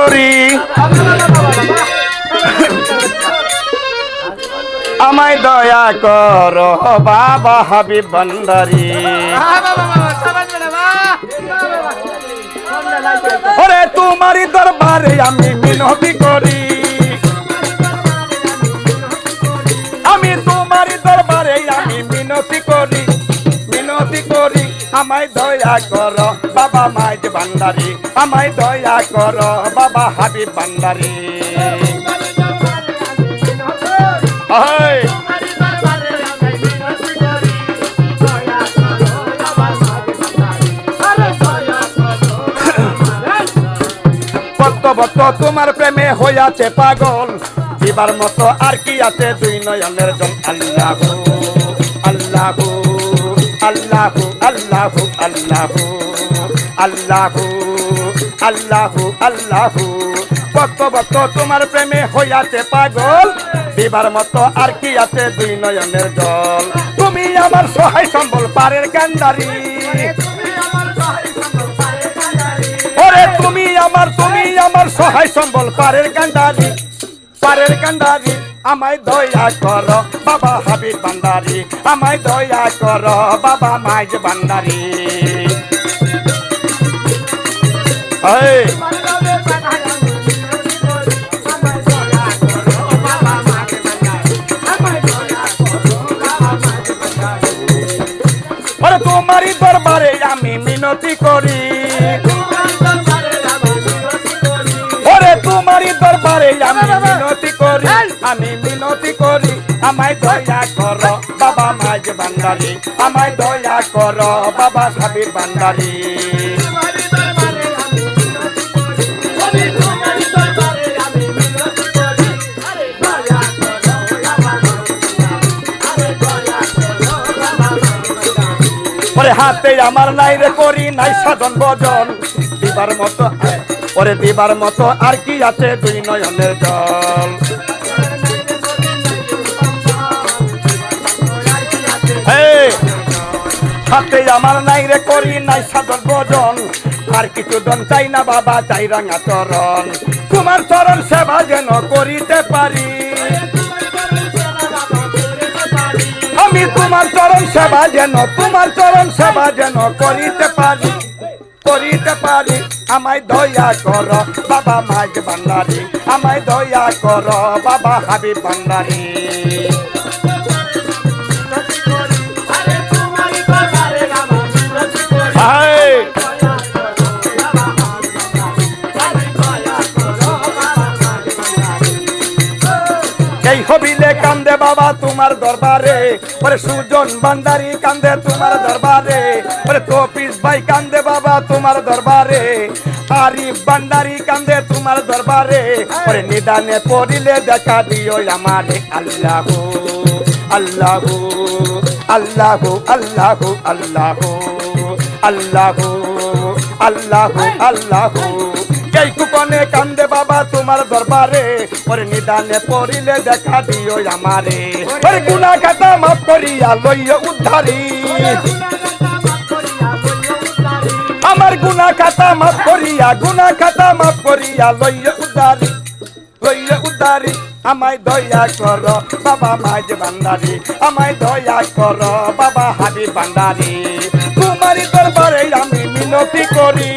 করি। আমায় দয়া কর, বাবা হাবিব বান্দারি ওরে তোমারই দরবারে আমি মিনতি করি। আমি তোমারই দরবারে আমি মিনতি করি মিনতি করি। আমায় দয়া কর বাবা মাইজ ভান্ডারি, আমায় দয়া কর বাবা হাবিব ভান্ডারি। কত বত তোমার প্রেমে হইয়াছে পাগল দিবার মতো আর কি আছে দুই নয়নের জল? আল্লাহ আল্লাহ আল্লাহ আল্লাহ আল্লাহ। আল্লাহ আল্লাহ আল্লাহ। কত বত তোমার প্রেমে হইয়াছে পাগল? দিবার মতো আর কি আছে দুই নয়নের জল তুমি আমার সহায় সম্বল পারের কান্দারি ওরে তুমি আমার তুমি আমার সহায় সম্বল পারের কান্ডারি পারের কান্ডারি আমায় দয়া কর, বাবা হাবিব বান্দারি। আমায় দয়া কর, বাবা মাইজ বান্দারি। ওরে তোমারই দরবারে আমি মিনতি করি। ওরে তোমারই দরবারে আমি মিনতি করি। আমি মিনতি করি। আমায় দয়া কর, বাবা মাইজ বান্দারি আমায় দয়া কর, বাবা সাবির বান্দারি ওরে হাতে আমার নাই রে করি নাই সাধন ভজন। দিবার মতো ওরে দিবার মতো আর কি আছে দুই নয়নের জল। হাতে আমার নাই রে করি নাই সাধন ভজন। আর কিছু দন চাই না বাবা, চাই রাঙা চরণ। তোমার চরণ সেবা যেন করিতে পারি। আমি তোমার চরণ সেবা যেন, তোমার চরণ সেবা যেন করিতে পারি করিতে পারি। আমায় দয়া কর, বাবা মাইক ভান্ডারি। আমায় দয়া কর, বাবা হাবি ভান্ডারি। এই হবিলে কান্দে বাবা তোমার দরবারে। ওরে সুজন ভান্ডারি কান্দে তোমার দরবারে। ওরে তপিস ভাই কান্দে বাবা তোমার দরবারে। আরিফ ভান্ডারি কান্দে তোমার দরবারে। ওরে নিদানে পড়িলে দেখা দিও আমারে। আল্লাহ আল্লাহ আল্লাহ আল্লাহ আল্লাহ আল্লাহ আল্লাহ আল্লাহ। এই কুপনে কান্দে বাবা তোমার দরবারে। ওরে নিদানে পড়িলে দেখা দিও আমারে। ওরে গুনা খাতা মাফ করিয়া লইয়া উদ্ধারি। আমার গুনা খাতা মাফ করিয়া গুনা খাতা মাফ করিয়া লইয়া উদ্ধারি। লইয়া উদ্ধারি। আমায় দয়া কর বাবা মাঝ বান্দারি। আমায় দয়া কর বাবা হাবি বান্দারি। তোমারই দরবারে আমি মিনতি করি।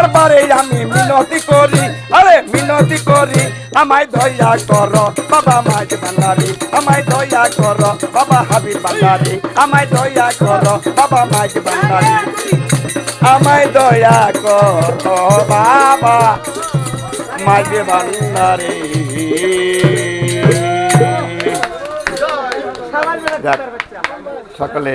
দরবারে আমি মিনতি করি। আরে মিনতি করি। আমায় দয়া কর বাবা মাঝ বান্দারি আমায় দয়া কর বাবা হাবিব বান্দারি আমায় দয়া কর বাবা মাঝ বান্দারি আমায় দয়া কর বাবা মাঝ যাক, সকলে